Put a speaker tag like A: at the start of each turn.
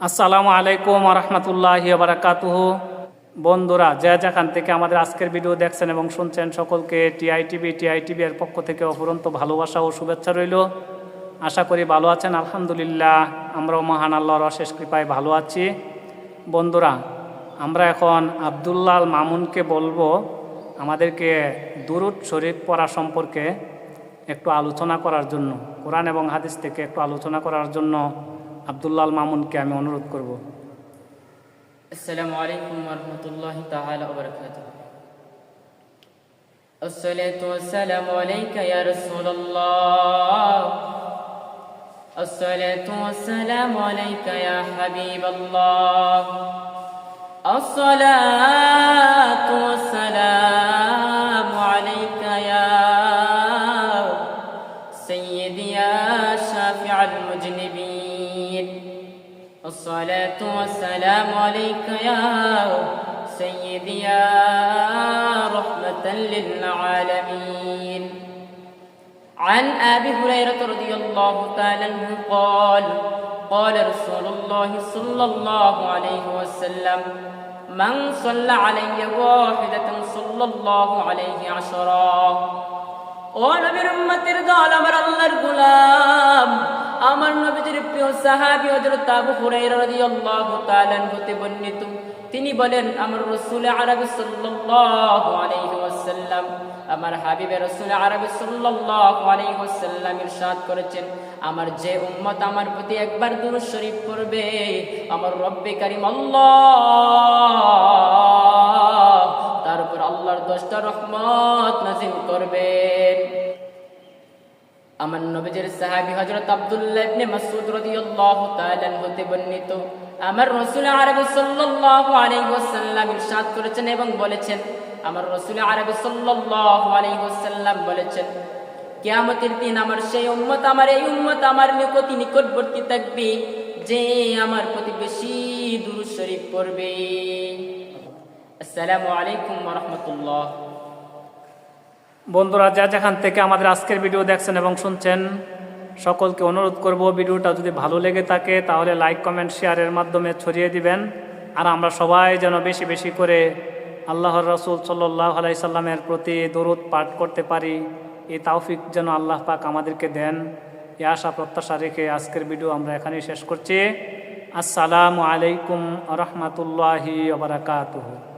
A: আসসালামু আলাইকুম রহমতুল্লাহ বারাকাতুহ। বন্ধুরা, যে যেখান থেকে আমাদের আজকের ভিডিও দেখছেন এবং শুনছেন, সকলকে টিআইটিভি টিআইটিভি এর পক্ষ থেকে অফুরন্ত ভালোবাসা ও শুভেচ্ছা রইল। আশা করি ভালো আছেন, আলহামদুলিল্লাহ। আমরাও মহান আল্লাহর অশেষ কৃপায় ভালো আছি। বন্ধুরা, আমরা এখন আবদুল্লাল মামুনকে বলব, আমাদেরকে দুরুদ শরীফ পড়া সম্পর্কে একটু আলোচনা করার জন্য, কোরআন এবং হাদিস থেকে একটু আলোচনা করার জন্য আবদুল্লাল মামুনকে আমি অনুরোধ করব
B: السلام عليكم ورحمة الله تعالى وبركاته الصلاة والسلام عليك يا رسول الله الصلاة والسلام عليك يا حبيب الله الصلاة والسلام عليك يا سيدي يا شافع المذنبين الصلاة والسلام عليك يا سيدي يا رحمة للعالمين عن أبي هريرة رضي الله تعالى عنه قال قال رسول الله صلى الله عليه وسلم من صلى علي واحدة صلى الله عليه عشرا ও নবীর উম্মতের দল আমার আল্লাহর গোলাম আমার নবীজির প্রিয় সাহাবী হযরত আবু হুরায়রা রাদিয়াল্লাহু তাআলা হতে বর্ণিত। তিনি বলেন, আমার রাসূল আরবি সাল্লাল্লাহু আলাইহি ওয়াসাল্লাম, আমার হাবিবে রাসূল আরবি সাল্লাল্লাহু আলাইহি ওয়াসাল্লাম ইরশাদ করেছেন, আমার যে উম্মত আমার প্রতি একবার দুরূদ শরীফ পড়বে, আমার রব্বে কারীম আল্লাহ, তার উপর আল্লাহর দশটা রহমত নাজিল করবেন। আমার নবীজির সাহাবী হযরত আব্দুল্লাহ ইবনে মাসউদ রাদিয়াল্লাহু তাআলা হতে বর্ণিত। আমার রাসূল আরবি সাল্লাল্লাহু আলাইহি ওয়াসাল্লাম ইরশাদ করেছেন এবং বলেছেন, আমার রাসূল আরবি সাল্লাল্লাহু আলাইহি ওয়াসাল্লাম বলেছেন, কিয়ামতের দিন আমার সেই উম্মত, আমার এই উম্মত আমার নিকট নিকটবর্তী থাকবে, যে আমার প্রতি বেশি দুরূদ শরীফ পড়বে। আসসালামু আলাইকুম ওয়া রাহমাতুল্লাহ।
A: বন্ধুরা, যা যেখান থেকে আমাদের আজকের ভিডিও দেখছেন এবং শুনছেন, সকলকে অনুরোধ করব ভিডিওটা যদি ভালো লেগে থাকে, তাহলে লাইক, কমেন্ট, শেয়ারের মাধ্যমে ছড়িয়ে দিবেন। আর আমরা সবাই যেন বেশি বেশি করে আল্লাহর রসুল সাল্লাহ আলাইসাল্লামের প্রতি দরুদ পাঠ করতে পারি। এই তাওফিক যেন আল্লাহ পাক আমাদেরকে দেন। এ আশা, প্রত্যাশা রেখে আজকের ভিডিও আমরা এখানেই শেষ করছি। আসসালামু আলাইকুম রহমতুল্লাহি বারাকাতুহু।